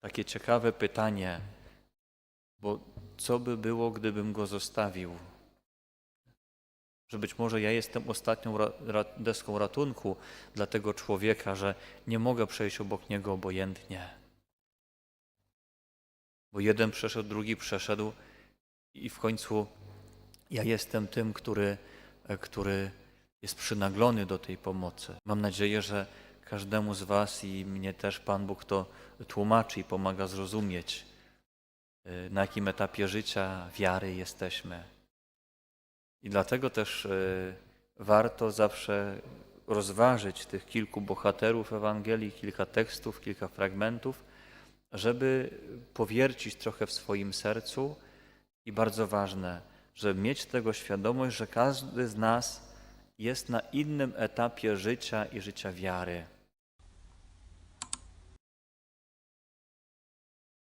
Takie ciekawe pytanie, bo co by było, gdybym go zostawił? Że być może ja jestem ostatnią deską ratunku dla tego człowieka, że nie mogę przejść obok niego obojętnie. Bo jeden przeszedł, drugi przeszedł i w końcu ja jestem tym, który, który jest przynaglony do tej pomocy. Mam nadzieję, że każdemu z Was i mnie też Pan Bóg to tłumaczy i pomaga zrozumieć, y, na jakim etapie życia, wiary jesteśmy. I dlatego też y, warto zawsze rozważyć tych kilku bohaterów Ewangelii, kilka tekstów, kilka fragmentów, żeby powiercić trochę w swoim sercu i bardzo ważne, żeby mieć tego świadomość, że każdy z nas jest na innym etapie życia i życia wiary.